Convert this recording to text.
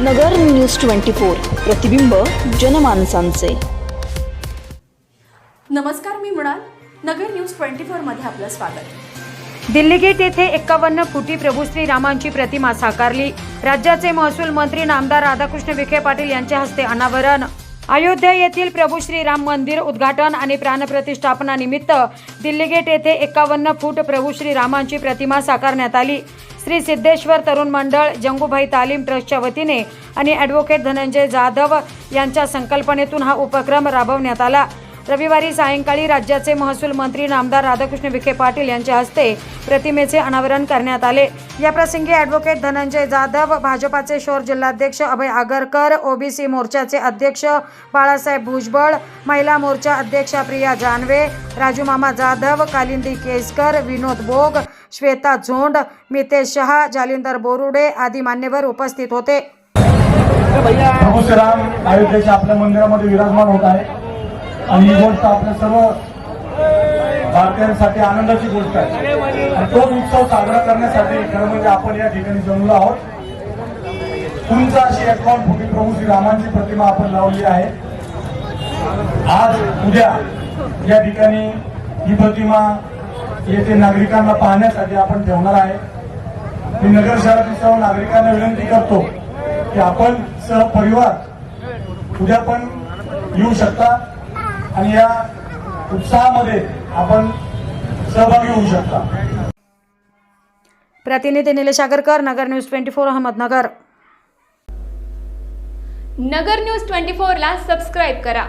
नगर news twenty four प्रतिबिंब जनमानसांचे. नमस्कार मी मृणाल. नगर न्यूज ट्वेंटी फोरमध्ये आपलं स्वागत. दिल्ली गेट येथे एक्कावन्न फुटी प्रभू श्रीरामांची प्रतिमा साकारली. राज्याचे महसूल मंत्री नामदार राधाकृष्ण विखे पाटील यांच्या हस्ते अनावरण. अयोध्या येथील प्रभू श्रीराम मंदिर उद्घाटन आणि प्राणप्रतिष्ठापनानिमित्त दिल्ली गेट येथे एक्कावन्न फूट प्रभू श्रीरामांची प्रतिमा साकारण्यात आली. श्री सिद्धेश्वर तरुण मंडळ जंगूभाई तालीम ट्रस्टच्या वतीने आणि ॲडव्होकेट धनंजय जाधव यांच्या संकल्पनेतून हा उपक्रम राबवण्यात आला. रविवारी सायंकाळी राज्याचे महसूल मंत्री नामदार राधाकृष्ण विखे पाटील यांच्या हस्ते प्रतिमेचे अनावरण करण्यात आले. या प्रसंगी ॲडव्होकेट धनंजय जाधव भाजपाचे शोर जिल्हाध्यक्ष अभय आगरकर ओबीसी मोर्चाचे अध्यक्ष बाळासाहेब भुजबळ महिला मोर्चा अध्यक्षा प्रिया जानवे राजूमामा जाधव कालिंदी केसकर विनोद बोग श्वेता झोंड मितेश शहा जालिंदर बोरुडे आदी मान्यवर उपस्थित होते. अयोध्येच्या आपल्या मंदिरामध्ये विराजमान होत आहे. आणि ही गोष्ट आपल्या सर्व भारतीयांसाठी आनंदाची गोष्ट आहे. आणि तोच उत्सव साजरा करण्यासाठी खरं म्हणजे आपण या ठिकाणी जमलो आहोत. तुमचा अशी एकावन्न फुटी प्रभू श्रीरामांची प्रतिमा आपण लावली आहे. आज उद्या या ठिकाणी ही प्रतिमा येथे नागरिकांना पाहण्यासाठी आपण ठेवणार आहे. मी नगर शहरातील सर्व नागरिकांना विनंती करतो की आपण सहपरिवार उद्या पण येऊ शकता. आणि या उत्साहामध्ये आपण सहभागी होऊ शकता. प्रतिनिधी Nilesh Agarkar Nagar news twenty four Ahmednagar. Nagar news twenty फोरला सबस्क्राईब करा.